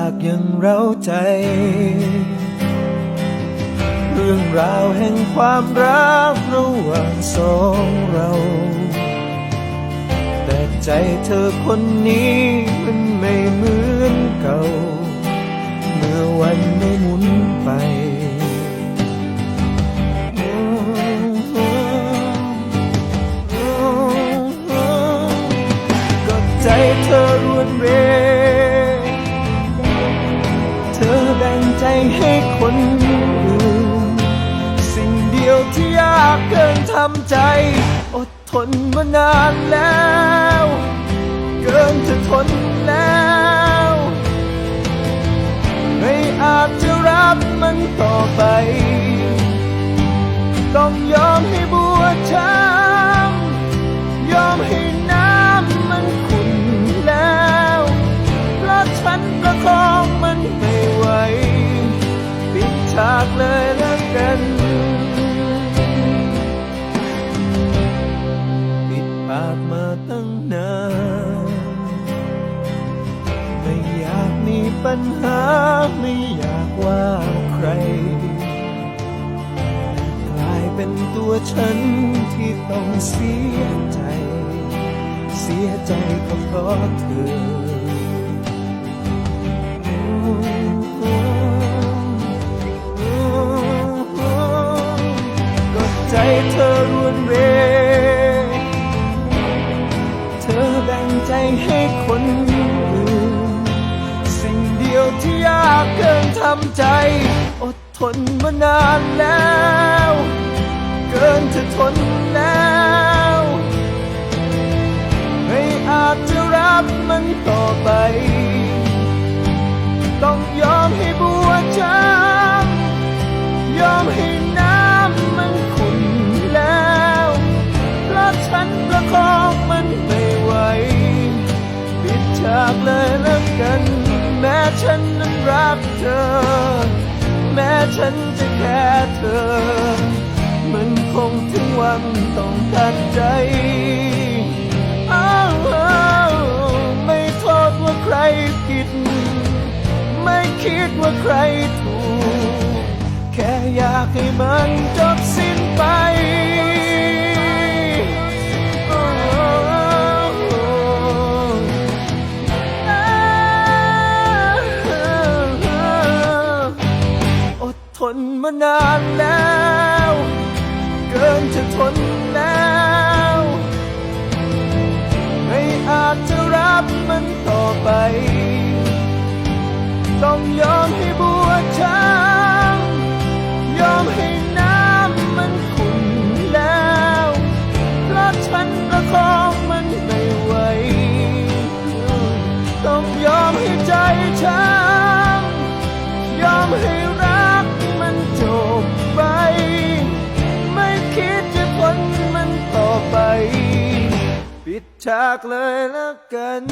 ากยังเร้าใจ เรื่องราวแห่งความรักระหว่างสองเรา แต่ใจเธอคนนี้มันไม่เหมือ ให้คนอื่นสิ่งเดียวที่ยากเกินทำใจ อดทนมานานแล้ว เกินจะทนแล้ว ไม่อาจจะรับมันต่อไป ต้องยอมให้บัวช้ ปัญหาไม่อยากว่าใคร กลายเป็นตัวฉันที่ต้องเสียใจ เสียใจก็เพราะเธอ เกินทำใจ อดทนมานานแล้ว เกินจะทนแล้ว ไม่อาจจะรับมันต่อไป ต้องยอมให้บัวช้ำยอมให้น้ำมันขุ่นแล้วเพราะฉันประคองมันไม่ไหวปิดฉากเลยแล้วกัน แม้ฉัน รักเธอ แม้ฉันจะแค่เธอ มันคงถึงวันต้องตัดใจอ้าวไม่โทษว่าใครผิด ไม่คิดว่าใครถูก แค่อยากให้มันจบสิ้นไป ทนมานานแล้ว เกินจะทนแล้ว ไม่อาจจะรับมันต่อไป ต้องยอมให้บัวช้า จากเลยแล้วกัน